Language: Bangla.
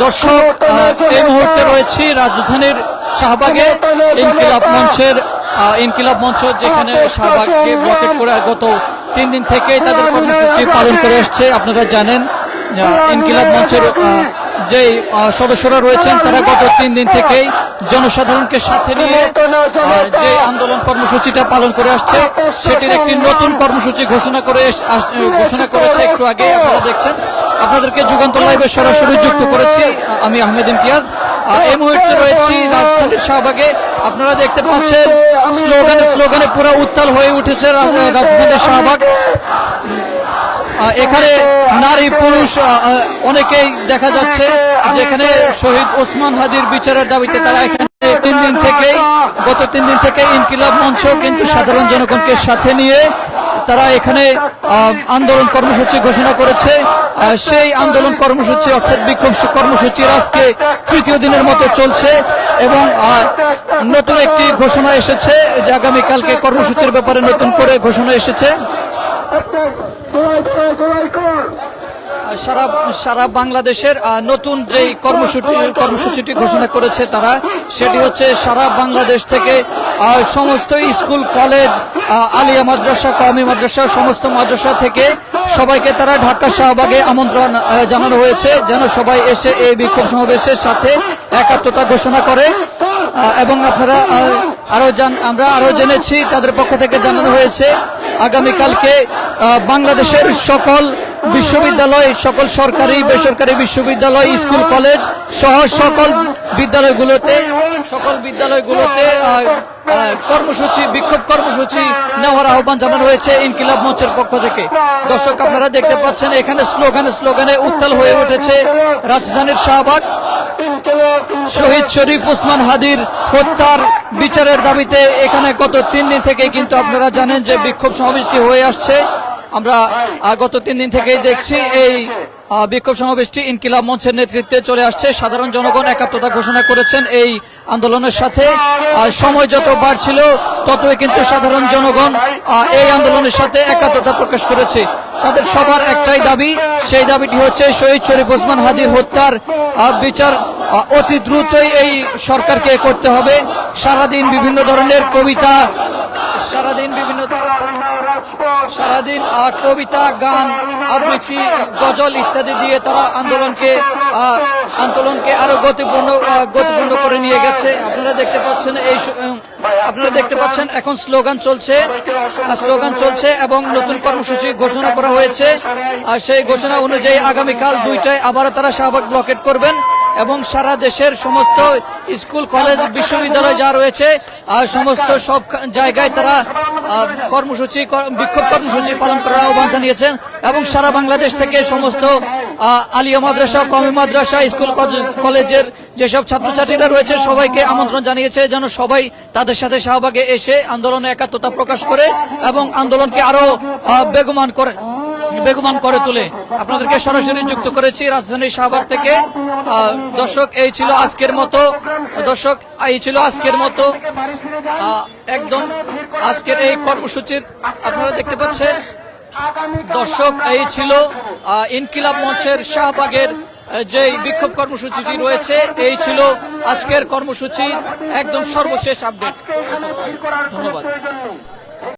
দর্শক এই মুহূর্তে রয়েছি রাজধানীর শাহবাগে ইনকিলাব মঞ্চের ইনকিলাব মঞ্চ যেখানে শাহবাগকে ব্লকেট করে গত তিন দিন থেকে তাদের কর্মসূচি পালন করে আসছে আপনারা জানেন ইনকিলাব মঞ্চের আহ, সদস্যরা রয়েছেন তারা গত তিন দিন থেকেই জনসাধারণকে সাথে নিয়ে যে আন্দোলন কর্মসূচিটা পালন করে আসছে সেটির একটি নতুন কর্মসূচি ঘোষণা করে ঘোষণা করেছে একটু আগে আপনারা দেখছেন। আপনাদেরকে যুগান্তর লাইভে সরাসরি যুক্ত করেছি আমি আহমেদ ইমতিয়াজ। এই মুহূর্তে রয়েছি রাজধানীর শাহবাগে। আপনারা দেখতে পাচ্ছেন, স্লোগানে স্লোগানে পুরো উত্তাল হয়ে উঠেছে রাজধানীর শাহবাগ। এখানে নারী, পুরুষ অনেকেই দেখা যাচ্ছে, যেখানে শহীদ ওসমান হাদির বিচারের দাবিতে তারা এখানে তিন দিন থেকে গত তিন দিন থেকে ইনকিলাব মঞ্চ কিন্তু সাধারণ জনগণকে সাথে নিয়ে তারা এখানে আন্দোলন কর্মসূচি ঘোষণা করেছে। সেই আন্দোলন কর্মসূচি অর্থাৎ বিক্ষোভ কর্মসূচির আজকে তৃতীয় দিনের মতো চলছে এবং নতুন একটি ঘোষণা এসেছে যে আগামীকালকে কর্মসূচির ব্যাপারে নতুন করে ঘোষণা এসেছে। সারা সারা বাংলাদেশের নতুন যে কর্মসূচি, কর্মসূচিটি ঘোষণা করেছে তারা, সেটি হচ্ছে সারা বাংলাদেশ থেকে সমস্ত স্কুল, কলেজ আলিয়া মাদ্রাসা কওমি মাদ্রাসা, সমস্ত মাদ্রাসা থেকে সবাইকে তারা ঢাকা শাহবাগে আমন্ত্রণ জানানো হয়েছে, যেন সবাই এসে এই বিক্ষোভ সমাবেশের সাথে একাত্মতা ঘোষণা করে। এবং আপনারা আরও জান, আমরা আরও জেনেছি, তাদের পক্ষ থেকে জানানো হয়েছে, আগামীকালকে বাংলাদেশের সকল বিশ্ববিদ্যালয়, সকল সরকারি, বেসরকারি বিশ্ববিদ্যালয়, স্কুল, কলেজ সহ সকল বিদ্যালয়গুলোতে, সকল বিদ্যালয়গুলোতে কর্মসূচি, বিক্ষোভ কর্মসূচি নেওয়ার আহ্বান জানানো হয়েছে ইনকিলাব মঞ্চের পক্ষ থেকে। দর্শক আপনারা দেখতে পাচ্ছেন, এখানে স্লোগানে স্লোগানে উত্তাল হয়ে উঠেছে রাজধানীর শাহবাগ। শহীদ শরীফ ওসমান হাদির হত্যার বিচারের দাবিতে এখানে গত তিন দিন থেকে কিন্তু আপনারা জানেন যে বিক্ষোভ সমাবেশটি হয়ে আসছে। আমরা গত তিন দিন থেকেই দেখছি এই বিক্ষোভ সমাবেশটি ইনকিলাব মঞ্চের নেতৃত্বে চলে আসছে। সাধারণ জনগণ একাত্মতা ঘোষণা করেছেন এই আন্দোলনের সাথে। সময় যত বাড়ছিল, ততই কিন্তু সাধারণ জনগণ এই আন্দোলনের সাথে একাত্মতা প্রকাশ করেছে। তাদের সবার একটাই দাবি, সেই দাবিটি হচ্ছে শহীদ শরীফ ওসমান হাদির হত্যার বিচার অতি দ্রুতই এই সরকারকে করতে হবে। সারাদিন বিভিন্ন ধরনের কবিতা, সারাদিন বিভিন্ন সারাদিন কবিতা, গান, আবৃত্তি, গজল ইত্যাদি দিয়ে তারা আন্দোলনকে আন্দোলনকে আরও গতিপূর্ণ গতিপূর্ণ করে নিয়ে গেছে। আপনারা দেখতে পাচ্ছেন এই আপনারা দেখতে পাচ্ছেন এখন স্লোগান চলছে। স্লোগান চলছে এবং নতুন কর্মসূচি ঘোষণা করা হয়েছে। আর সেই ঘোষণা অনুযায়ী আগামীকাল দুইটায় আবারও তারা শাহবাগ ব্লকেট করবেন। এবং সারা দেশের সমস্ত স্কুল, কলেজ, বিশ্ববিদ্যালয় যা রয়েছে সমস্ত সব জায়গায় তারা কর্মসূচি কর- বিক্ষোভ কর্মসূচি পালন করার আহ্বান জানিয়েছেন এবং সারা বাংলাদেশ থেকে সমস্ত আলিয়া মাদ্রাসা কমি মাদ্রাসা, স্কুল, কলেজ- কলেজের যেসব ছাত্রছাত্রীরা রয়েছে, সবাইকে আমন্ত্রণ জানিয়েছে যেন সবাই তাদের সাথে শাহবাগে এসে আন্দোলনে একাত্মতা প্রকাশ করে এবং আন্দোলনকে আরও বেগমান করে। বেগমান করে তুলে আপনাদেরকে সরাসরি যুক্ত করেছি রাজধানী শাহবাগ থেকে। দর্শক, এই ছিল আজকের মতো। দর্শক, এই ছিল আজকের মতো। একদম আজকের এই কর্মসূচির আপনারা দেখতে পাচ্ছেন। দর্শক, এই ছিল ইনকিলাব মঞ্চের শাহবাগের যে বিক্ষোভ কর্মসূচিটি রয়েছে, এই ছিল আজকের কর্মসূচি। একদম সর্বশেষ আপডেট। ধন্যবাদ।